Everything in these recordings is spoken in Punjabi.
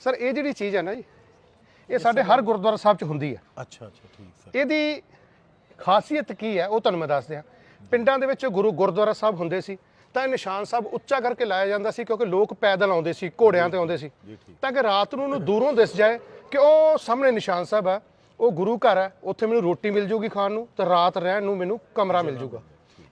ਸਰ ਇਹ ਜਿਹੜੀ ਚੀਜ਼ ਹੈ ਨਾ ਜੀ ਇਹ ਸਾਡੇ ਹਰ ਗੁਰਦੁਆਰਾ ਸਾਹਿਬ 'ਚ ਹੁੰਦੀ ਹੈ। ਅੱਛਾ ਅੱਛਾ ਠੀਕ ਸਰ। ਇਹਦੀ ਖਾਸੀਅਤ ਕੀ ਹੈ ਉਹ ਤੁਹਾਨੂੰ ਮੈਂ ਦੱਸ ਦਿਆਂ। ਪਿੰਡਾਂ ਦੇ ਵਿੱਚ ਗੁਰੂ ਗੁਰਦੁਆਰਾ ਸਾਹਿਬ ਹੁੰਦੇ ਸੀ ਤਾਂ ਇਹ ਨਿਸ਼ਾਨ ਸਾਹਿਬ ਉੱਚਾ ਕਰਕੇ ਲਾਇਆ ਜਾਂਦਾ ਸੀ ਕਿਉਂਕਿ ਲੋਕ ਪੈਦਲ ਆਉਂਦੇ ਸੀ ਘੋੜਿਆਂ ਤੇ ਆਉਂਦੇ ਸੀ। ਤਾਂ ਕਿ ਰਾਤ ਨੂੰ ਉਹਨੂੰ ਦੂਰੋਂ ਦਿਸ ਜਾਏ ਕਿ ਉਹ ਸਾਹਮਣੇ ਨਿਸ਼ਾਨ ਸਾਹਿਬ ਹੈ ਉਹ ਗੁਰੂ ਘਰ ਹੈ ਉੱਥੇ ਮੈਨੂੰ ਰੋਟੀ ਮਿਲ ਜੂਗੀ ਖਾਣ ਨੂੰ ਤੇ ਰਾਤ ਰਹਿਣ ਨੂੰ ਮੈਨੂੰ ਕਮਰਾ ਮਿਲ ਜੂਗਾ।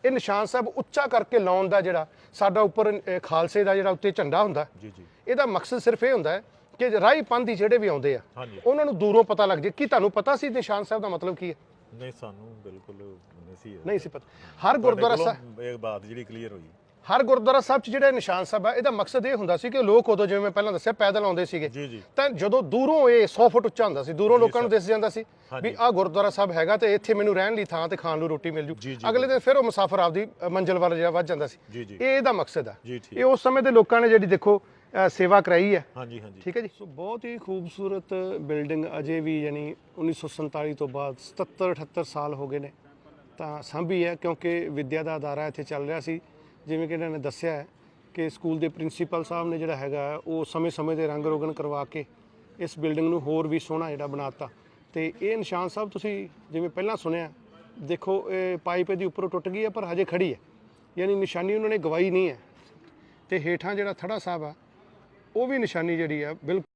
ਇਹ ਨਿਸ਼ਾਨ ਸਾਹਿਬ ਉੱਚਾ ਕਰਕੇ ਲਾਉਣ ਦਾ ਜਿਹੜਾ ਸਾਡਾ ਉੱਪਰ ਖਾਲਸੇ ਦਾ ਜਿਹੜਾ ਉੱਤੇ ਝੰਡਾ ਹੁੰਦਾ ਜੀ ਜੀ। ਇਹਦਾ ਮਕਸਦ ਸਿਰਫ ਇਹ ਹੁੰਦਾ ਹੈ ਕਿ ਰਾਹੀ ਪੰਥੀ ਜਿਹੜੇ ਵੀ ਆਉਂਦੇ ਆ ਹਾਂਜੀ। ਉਹਨਾਂ ਨੂੰ ਦੂਰੋਂ ਪਤਾ ਲੱਗ ਜੇ। ਕੀ ਤੁਹਾਨੂੰ ਪਤਾ ਸੀ ਨਿਸ਼ਾਨ ਸਾਹਿਬ ਦਾ ਮਤਲਬ ਕੀ ਹੈ? ਨਹੀਂ ਸਾਨੂੰ ਬਿਲਕੁਲ ਨਹੀਂ ਸੀ ਨਹੀਂ ਸੀ ਪਤਾ। ਹਰ ਗੁਰਦੁਆਰਾ ਸਾਹਿਬ ਸਾਹਿਬ ਇਹ ਬਾਤ ਜਿਹੜੀ ਕਲੀਅਰ ਹੋਈ। ਹਰ ਗੁਰਦੁਆਰਾ ਸਾਹਿਬ 'ਚ ਜਿਹੜਾ ਨਿਸ਼ਾਨ ਸਾਹਿਬ ਹੈ ਇਹਦਾ ਮਕਸਦ ਇਹ ਹੁੰਦਾ ਸੀ ਕਿ ਲੋਕ ਉਦੋਂ ਜਿਵੇਂ ਮੈਂ ਪਹਿਲਾਂ ਦੱਸਿਆ ਪੈਦਲ ਆਉਂਦੇ ਸੀਗੇ। ਜੀ ਜੀ। ਤਾਂ ਜਦੋਂ ਦੂਰੋਂ ਇਹ 100 ਫੁੱਟ ਉੱਚਾ ਹੁੰਦਾ ਸੀ ਦੂਰੋਂ ਲੋਕਾਂ ਨੂੰ ਦਿਸ ਜਾਂਦਾ ਸੀ ਵੀ ਆਹ ਗੁਰਦੁਆਰਾ ਸਾਹਿਬ ਹੈਗਾ ਤੇ ਇੱਥੇ ਮੈਨੂੰ ਰਹਿਣ ਲਈ ਥਾਂ ਤੇ ਖਾਣ ਨੂੰ ਰੋਟੀ ਮਿਲ ਜੂ। ਜੀ, ਜੀ, ਅਗਲੇ ਦਿਨ ਫਿਰ ਉਹ ਮੁਸਾਫਰ ਆਪਦੀ ਅ, ਮੰਜ਼ਿਲ ਵੱਲ ਜਿਹੜਾ ਵੱਧ ਜਾਂਦਾ ਸੀ। ਜੀ ਜੀ। ਇਹ ਇਹਦਾ ਮਕਸਦ ਜੀ ਠੀਕ। ਇਹ ਉਸ ਸਮੇਂ ਦੇ ਲੋਕਾਂ ਨੇ ਜਿਹੜੀ ਦੇਖੋ ਅ, ਸੇਵਾ ਕਰਾਈ ਹੈ। ਹਾਂਜੀ ਹਾਂਜੀ। ਠੀਕ ਹੈ ਜੀ? ਸੋ ਬਹੁਤ ਹੀ ਖੂਬਸੂਰਤ ਬਿਲਡਿੰਗ ਅਜੇ ਵੀ ਯਾਨੀ 1947 ਤੋਂ ਬਾਅਦ 77 78 ਸਾਲ ਹੋ ਗਏ ਨੇ। ਤਾਂ ਸਾਂਭੀ ਹੈ ਕਿਉਂਕਿ ਵਿੱਦਿਆ ਦਾ ਅਦਾਰਾ ਇੱਥੇ ਚੱਲ ਰਿਹਾ ਸੀ। ਜਿਵੇਂ ਕਿ ਇਹਨਾਂ ਨੇ ਦੱਸਿਆ ਹੈ ਕਿ ਸਕੂਲ ਦੇ ਪ੍ਰਿੰਸੀਪਲ ਸਾਹਿਬ ਨੇ ਜਿਹੜਾ ਹੈਗਾ ਉਹ ਸਮੇਂ-ਸਮੇਂ ਦੇ ਰੰਗ ਰੋਗਨ ਕਰਵਾ ਕੇ ਇਸ ਬਿਲਡਿੰਗ ਨੂੰ ਹੋਰ ਵੀ ਸੋਹਣਾ ਜਿਹੜਾ ਬਣਾਤਾ। ਤੇ ਇਹ ਨਿਸ਼ਾਨ ਸਾਹਿਬ ਤੁਸੀਂ ਜਿਵੇਂ ਪਹਿਲਾਂ ਸੁਣਿਆ, ਦੇਖੋ ਇਹ ਪਾਈਪ ਇਹਦੀ ਉੱਪਰੋਂ ਟੁੱਟ ਗਈ ਹੈ, ਪਰ ਹਜੇ ਖੜੀ ਹੈ। ਯਾਨੀ ਨਿਸ਼ਾਨੀ ਉਹਨਾਂ ਨੇ ਗਵਾਈ ਨਹੀਂ ਹੈ। ਤੇ ਹੇਠਾਂ ਜਿਹੜਾ ਥੜਾ ਸਾਹਿਬ ਆ, ਉਹ ਵੀ ਨਿਸ਼ਾਨੀ ਜਿਹੜੀ ਆ, ਬਿਲਕੁਲ